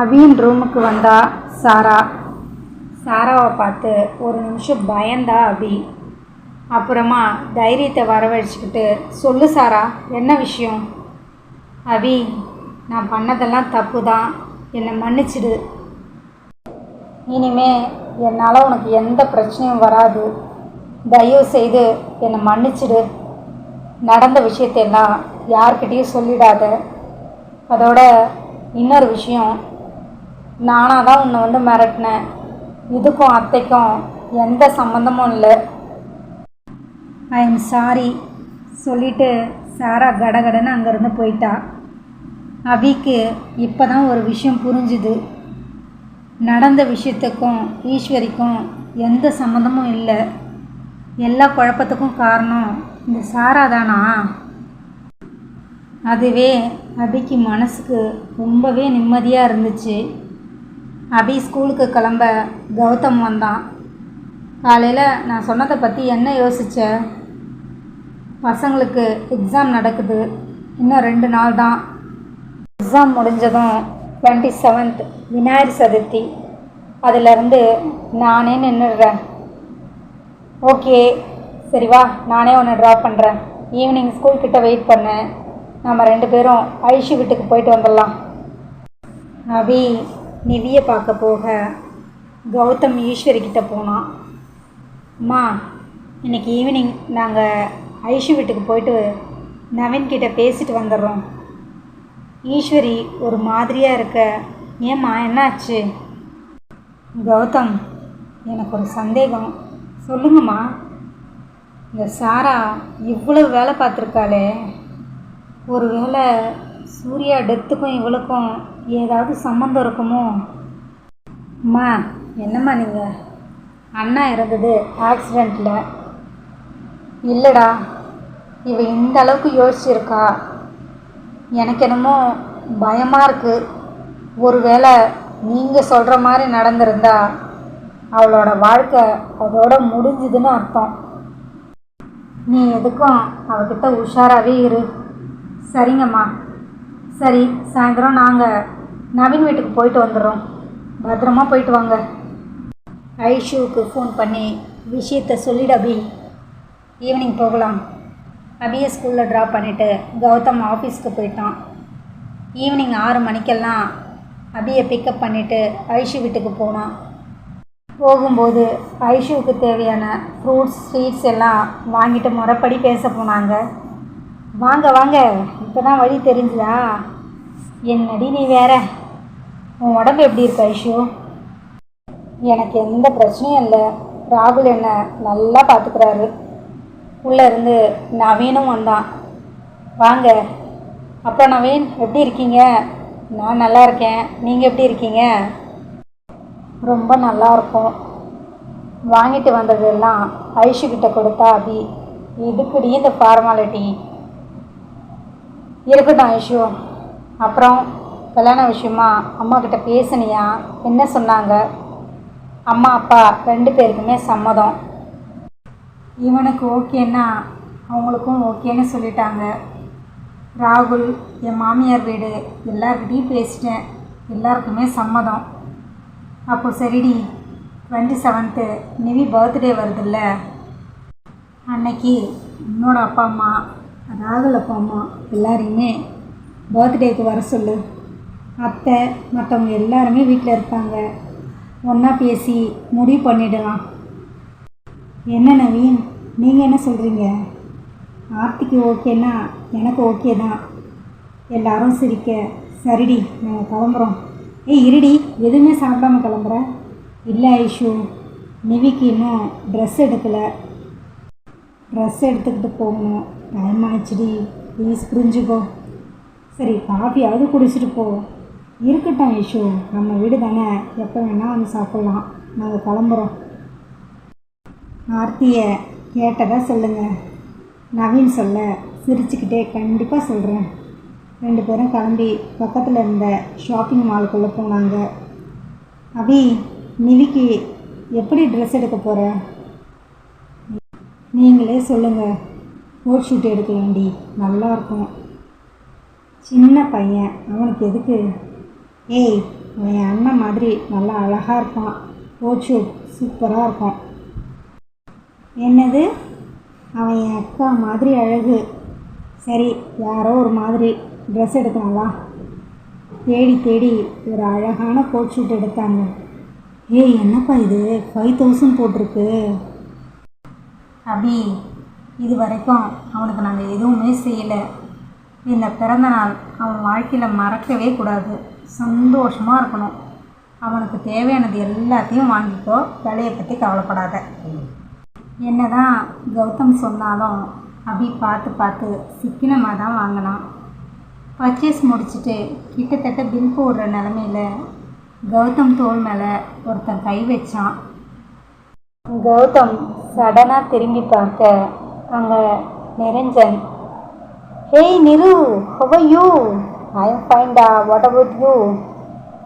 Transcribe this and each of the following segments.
அவின் ரூமுக்கு வந்தா சாரா. சாராவை பார்த்து ஒரு நிமிஷம் பயந்தா அபி. அப்புறமா தைரியத்தை வரவழைச்சிக்கிட்டு சொல்லு சாரா என்ன விஷயம்? அபி நான் பண்ணதெல்லாம் தப்பு தான் என்னை மன்னிச்சிடு. இனிமே என்னால் உனக்கு எந்த பிரச்சனையும் வராது. தயவு செய்து என்னை மன்னிச்சிடு. நடந்த விஷயத்தையெல்லாம் யார்கிட்டேயும் சொல்லிடாத. அதோட இன்னொரு விஷயம் நானாக தான் உன்னை வந்து மிரட்டினேன். இதுக்கும் அத்தைக்கும் எந்த சம்மந்தமும் இல்லை. ஐ எம் சாரி சொல்லிட்டு சாரா கடகடன்னு அங்கேருந்து போயிட்டா. அபிக்கு இப்போ தான் ஒரு விஷயம் புரிஞ்சுது. நடந்த விஷயத்துக்கும் ஈஸ்வரிக்கும் எந்த சம்மந்தமும் இல்லை. எல்லா குழப்பத்துக்கும் காரணம் இந்த சாரா தானா? அதுவே அபிக்கு மனசுக்கு ரொம்பவே நிம்மதியாக இருந்துச்சு. அபி ஸ்கூலுக்கு கிளம்ப கௌதம் வந்தான். காலையில் நான் சொன்னதை பற்றி என்ன யோசிச்ச? பசங்களுக்கு எக்ஸாம் நடக்குது. இன்னும் ரெண்டு நாள் தான். எக்ஸாம் முடிஞ்சதும் டுவெண்ட்டி செவன்த் விநாயகர் சதுர்த்தி. அதிலிருந்து நானே நின்றுடுறேன் ஓகே சரி வா நானே உன்னை ட்ராப் பண்ணுறேன் ஈவினிங் ஸ்கூல்கிட்ட வெயிட் பண்ணேன் நம்ம ரெண்டு பேரும் ஐஷு வீட்டுக்கு போயிட்டு வந்துடலாம். அபி நிவியை பார்க்க போக கௌதம் ஈஸ்வரி கிட்டே போனான். அம்மா இன்றைக்கி ஈவினிங் நாங்கள் ஐஷு வீட்டுக்கு போயிட்டு நவீன்கிட்ட பேசிட்டு வந்துடுறோம். ஈஸ்வரி ஒரு மாதிரியாக இருக்க ஏம்மா என்னாச்சு? கௌதம் எனக்கு ஒரு சந்தேகம். சொல்லுங்கம்மா. இந்த சாரா இவ்வளவு வேலை பார்த்துருக்காளே. ஒரு வேளை சூர்யா டெத்துக்கும் இவளுக்கும் ஏதாவது சம்மந்தம் இருக்குமோ? அம்மா என்னம்மா நீங்கள் அண்ணா இறந்தது ஆக்சிடெண்ட்டில் இல்லைடா இவ இந்த அளவுக்கு யோசிச்சிருக்கா. எனக்கு என்னமோ பயமாக இருக்குது ஒருவேளை நீங்கள் சொல்கிற மாதிரி நடந்திருந்தா அவளோட வாழ்க்கை அதோட முடிஞ்சுதுன்னு அர்த்தம். நீ எதுக்கும் அவகிட்ட உஷாராகவே இரு. சரிங்கம்மா. சரி சாயந்தரம் நாங்கள் நவீன் வீட்டுக்கு போயிட்டு வந்துடுறோம். பத்திரமா போயிட்டு வாங்க. ஐஷுவுக்கு ஃபோன் பண்ணி விஷயத்த சொல்லிடு அபி. ஈவினிங் போகலாம். அபியை ஸ்கூலில் ட்ராப் பண்ணிவிட்டு கௌதம் ஆஃபீஸ்க்கு போயிட்டான். ஈவினிங் ஆறு மணிக்கெல்லாம் அபியை பிக்கப் பண்ணிவிட்டு ஐஷு வீட்டுக்கு போனான். போகும்போது ஐஷுவுக்கு தேவையான ஃப்ரூட்ஸ் ஸ்வீட்ஸ் எல்லாம் வாங்கிட்டு முறைப்படி பேச போனாங்க. வாங்க வாங்க இப்போ தான் வழி தெரிஞ்சுதா? என்னடி நீ வேற. உன் உடம்பு எப்படி இருக்கா ஐஷு? எனக்கு எந்த பிரச்சனையும் இல்லை. ராகுல் என்னை நல்லா பார்த்துக்கிறாரு உள்ளே இருந்து நவீனும் வந்தான். வாங்க. அப்போ நவீன் எப்படி இருக்கீங்க? நான் நல்லா இருக்கேன். நீங்கள் எப்படி இருக்கீங்க? ரொம்ப நல்லா இருக்கும். வாங்கிட்டு வந்ததெல்லாம் ஐஷு கிட்ட கொடுத்தா அபி. இதுக்குடி இந்த ஃபார்மாலிட்டி இருக்கட்டும் ஐஷு. அப்புறம் கல்யாண விஷயமா அம்மா கிட்ட என்ன சொன்னாங்க? அம்மா அப்பா ரெண்டு பேருக்குமே சம்மதம். இவனுக்கு ஓகேன்னா அவங்களுக்கும் ஓகேன்னு சொல்லிட்டாங்க. ராகுல் என் மாமியார் வீடு எல்லார்கிட்டயும் பேசிட்டேன். எல்லாருக்குமே சம்மதம். அப்போ சரிடி டுவெண்ட்டி செவன்த்து நிவி பர்த்டே வருதுல்ல? அன்னைக்கு என்னோடய அப்பா அம்மா ராகுல் அப்பா அம்மா எல்லாரையுமே பர்த்டேக்கு வர சொல்லு. அத்தை மற்றவங்க எல்லாருமே வீட்டில் இருப்பாங்க ஒன்றா பேசி முடிவு பண்ணிடலாம். என்ன நவீன்? நீங்கள் என்ன சொல்கிறீங்க ஆர்த்திக்கு ஓகேன்னா எனக்கு ஓகே தான். எல்லாரும் சிரிக்க சரிடி நாங்கள் கிளம்புறோம். ஏய் இருடி எதுவுமே சாப்பிடாம கிளம்புற? இல்லை ஐஷு நிவிக்கு இன்னும் ட்ரெஸ் எடுக்கலை. ட்ரெஸ் எடுத்துக்கிட்டு போகணும். டைம் ஆச்சுடி ப்ளீஸ் புரிஞ்சுக்கோ. சரி காஃபியாவது குடிச்சிட்டு போ. இருக்கட்டும் இஷு நம்ம வீடு தானே. எப்போ வேணால் வந்து சாப்பிட்லாம். நாங்கள் கிளம்புறோம். ஆர்த்தியை கேட்டதாக சொல்லுங்கள் நவீன் சொல்ல. சிரிச்சுக்கிட்டே கண்டிப்பாக சொல்கிறேன் ரெண்டு பேரும் கிளம்பி பக்கத்தில் இருந்த ஷாப்பிங் மாலுக்குள்ளே போனாங்க. அபி நிவிக்கு எப்படி ட்ரெஸ் எடுக்க போகிற நீங்களே சொல்லுங்கள் கோட் ஷூட் எடுக்கலாண்டி நல்லாயிருக்கும் சின்ன பையன். அவனுக்கு எதுக்கு? ஏய் அவன் என் அண்ணன் மாதிரி நல்லா அழகாக இருப்பான். ஓச்சு சூப்பராக இருக்கும் என்னது? அவன் என் அக்கா மாதிரி அழகு. சரி யாரோ ஒரு மாதிரி ட்ரெஸ் எடுக்கலாம்வா தேடி தேடி ஒரு அழகான கோட் ஷூட் எடுத்தாங்க. ஏய் என்னப்பா இது? ஃபைவ் தௌசண்ட் போட்டிருக்கு. அபி இது வரைக்கும் அவனுக்கு நாங்கள் எதுவுமே செய்யலை. இந்த பிறந்த நாள் அவன் வாழ்க்கையில் மறக்கவே கூடாது. சந்தோஷமாக இருக்கணும். அவனுக்கு தேவையானது எல்லாத்தையும் வாங்கிக்கோ. விலையை பற்றி கவலைப்படாத. என்ன தான் கௌதம் சொன்னாலும் அபி பார்த்து பார்த்து சிக்கனமாக தான் வாங்கினான். பர்ச்சேஸ் முடிச்சுட்டு கிட்டத்தட்ட பில் போடுற நிலமையில கௌதம் தோல் மேலே ஒருத்தன் கை வச்சான். கௌதம் சடனாக திரும்பி பார்க்க அங்கே Niranjan hey Niru how you I am ஃபைன்டா what about you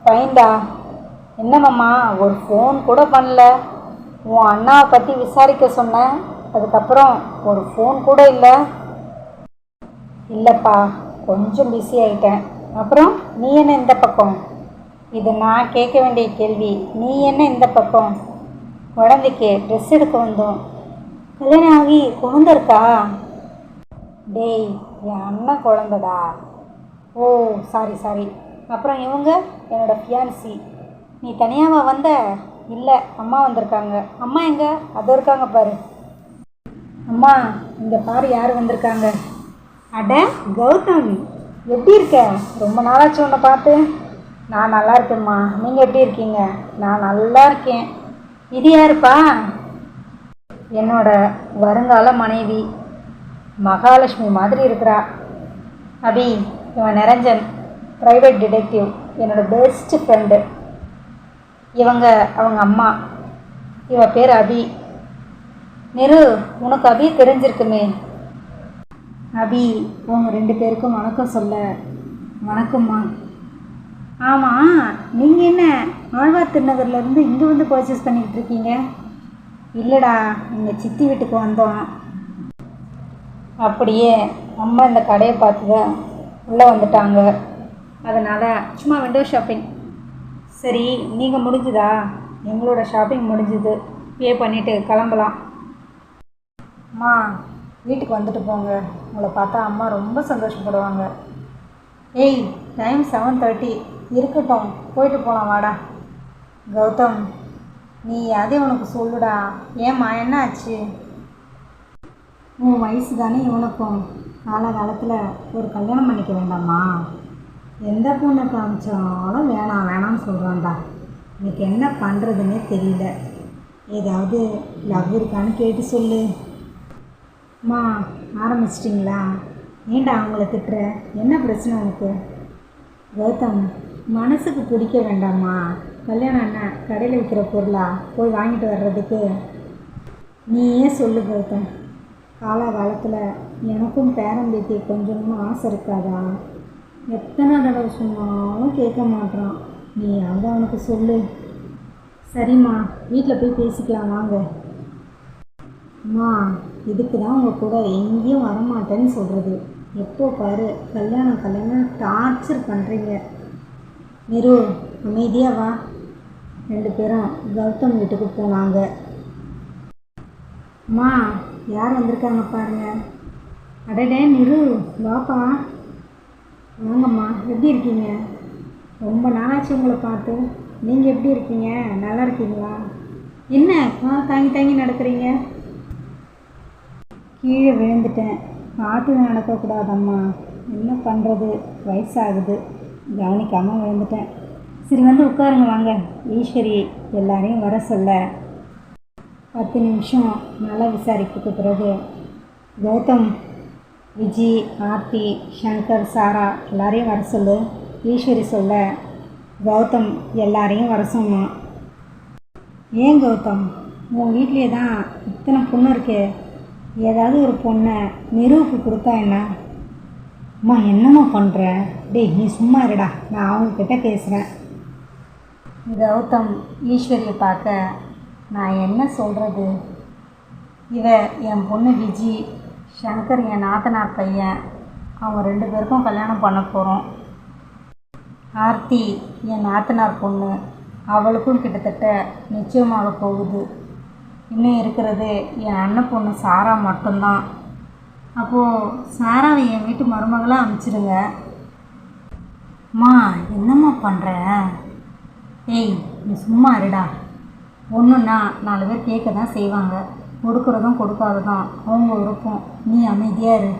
ஃபைன்டா என்னம்மா ஒரு ஃபோன் கூட பண்ணல. உன் அண்ணாவை பற்றி விசாரிக்க சொன்னேன். அதுக்கப்புறம் ஒரு ஃபோன் கூட இல்லை. இல்லைப்பா கொஞ்சம் பிஸி ஆயிட்டேன். அப்புறம் நீ என்ன இந்த பக்கம்? இது நான் கேட்க வேண்டிய கேள்வி. நீ என்ன இந்த பக்கம்? குழந்தைக்கு ட்ரெஸ் எடுக்க வந்தோம். கல்யாணம் ஆகி குழந்த இருக்கா? டேய் என் அண்ணன் குழந்தடா. ஓ சாரி சாரி அப்புறம் இவங்க என்னோட ஃபியான்சி நீ தனியாவா வந்த? இல்லை அம்மா வந்திருக்காங்க. அம்மா எங்க? அது இருக்காங்க பாரு. அம்மா இங்கே பாரு யார் வந்திருக்காங்க. அட கௌதம் எப்படி இருக்க? ரொம்ப நாளாச்சு உன்னை பார்த்து. நான் நல்லா இருக்கேம்மா. நீங்கள் எப்படி இருக்கீங்க? நான் நல்லா இருக்கேன். இது யாருப்பா? என்னோட வருங்கால மனைவி. மகாலட்சுமி மாதிரி இருக்கிறா. அபி இவன் நிரஞ்சன் ப்ரைவேட் டிடெக்டிவ் என்னோட பெஸ்ட்டு ஃப்ரெண்டு இவங்க அவங்க அம்மா. இவ பேர் அபி. நெரு உனக்கு அபி தெரிஞ்சிருக்குமே. அபி உங்கள் ரெண்டு பேருக்கும் வணக்கம் சொல்ல. வணக்கம்மா. ஆமாம் நீங்கள் என்ன ஆழ்வார் திருநகர்லேருந்து இங்கே வந்து பர்ச்சேஸ் பண்ணிக்கிட்டு இருக்கீங்க? இல்லைடா எங்கள் சித்தி வீட்டுக்கு வந்தோம். அப்படியே அம்மா இந்த கடையை பார்த்து தான் உள்ளே வந்துட்டாங்க. அதனால் சும்மா விண்டோ ஷாப்பிங் சரி நீங்கள் முடிஞ்சுதா? எங்களோட ஷாப்பிங் முடிஞ்சுது. பே பண்ணிவிட்டு கிளம்பலாம். அம்மா வீட்டுக்கு வந்துட்டு போங்க. உங்களை பார்த்தா அம்மா ரொம்ப சந்தோஷப்படுவாங்க. ஏய் டைம் செவன் தேர்ட்டி இருக்கட்டும் போயிட்டு போகலாம் வாடா. கௌதம் நீ அதே உனக்கு சொல்லுடா. ஏம்மா என்ன ஆச்சு உன் வயசு தானே இவனுக்கும் காலகாலத்தில் ஒரு கல்யாணம் பண்ணிக்க வேண்டாமா? எந்த பொண்ணை காமிச்சாலும் வேணாம் வேணாம்னு சொல்கிறான்டா எனக்கு என்ன பண்ணுறதுன்னே தெரியல. ஏதாவது லவ் இருக்கான்னு கேட்டு சொல்லு. அம்மா ஆரம்பிச்சிட்டிங்களா? ஏண்டா அவங்கள திட்டுற? என்ன பிரச்சனை உனக்கு? கௌதம் மனசுக்கு பிடிக்க வேண்டாமா? கல்யாணம் என்ன கடையில் விற்கிற பொருளா? போய் வாங்கிட்டு வர்றதுக்கு? நீயே சொல்லு கௌதம். காலகாலத்தில் எனக்கும் பேரம்பேத்தியை கொஞ்சமும் ஆசை இருக்காதா? எத்தனை தடவை சொன்னாலும் கேட்க மாட்டான் நீ அதை அவனுக்கு சொல்லு. சரிம்மா வீட்டில் போய் பேசிக்கலாம் வாங்க. அம்மா இதுக்கு தான் உங்கள் கூட எங்கேயும் வரமாட்டேன்னு சொல்கிறது எப்போ பாரு கல்யாணம் கல்யாணம் டார்ச்சர் பண்ணுறீங்க நிரு அமைதியாக வா. ரெண்டு பேரும் கௌதம் வீட்டுக்கு போனாங்க. அம்மா யார் வந்திருக்காங்க பாருங்க. அடடே நிரு வாப்பா. வாங்கம்மா எப்படி இருக்கீங்க? ரொம்ப நாளாச்சு உங்களை பார்த்து. நீங்கள் எப்படி இருக்கீங்க? நல்லா இருக்கீங்களா? என்ன தாங்கி தாங்கி நடக்கிறீங்க? கீழே விழுந்துட்டேன். பார்த்து நடக்கக்கூடாதம்மா. என்ன பண்ணுறது வயசாகுது. கவனிக்காமல் விழுந்துட்டேன். சரி வந்து உட்காருங்க வாங்க. ஈஸ்வரி எல்லாரையும் வர சொல்ல. பத்து நிமிஷம் நல்லா விசாரிப்புக்கு பிறகு கௌதம் விஜி ஆர்த்தி சங்கர் சாரா எல்லாரையும் வர சொல்லு. ஈஸ்வரி சொல்ல கௌதம் எல்லாரையும் வர சொன்னான் ஏன் கௌதம்? உன் வீட்லேயே தான் இத்தனை பொண்ணு இருக்கே. ஏதாவது ஒரு பொண்ணை நிறுவுக்கு கொடுத்தா என்ன? அம்மா என்னம்மா பண்ணுற டேய் நீ சும்மா இருடா. நான் அவங்கக்கிட்ட பேசுகிறேன் கௌதம் ஈஸ்வரியை பார்க்க நான் என்ன சொல்கிறது இவ என் பொண்ணு விஜி சங்கர் என் நாத்தனார் பையன். அவங்க ரெண்டு பேருக்கும் கல்யாணம் பண்ண போகிறோம் ஆர்த்தி என் நாத்தனார் பொண்ணு. அவளுக்கும் கிட்டத்தட்ட நிச்சயமாக போகுது. இன்னும் இருக்கிறது என் அண்ணன் பொண்ணு சாரா மட்டும்தான். அப்போது சாராவை என் வீட்டு மருமகளாக அனுப்பிச்சிடுங்க அம்மா என்னம்மா பண்ணுற ஏய் நீ சும்மா இருடா. ஒன்றுன்னா நாலு பேர் கேட்க தான் செய்வாங்க. கொடுக்குறதும் கொடுக்காததும் அவங்க விருப்பம். நீ அமைதியாக இரு.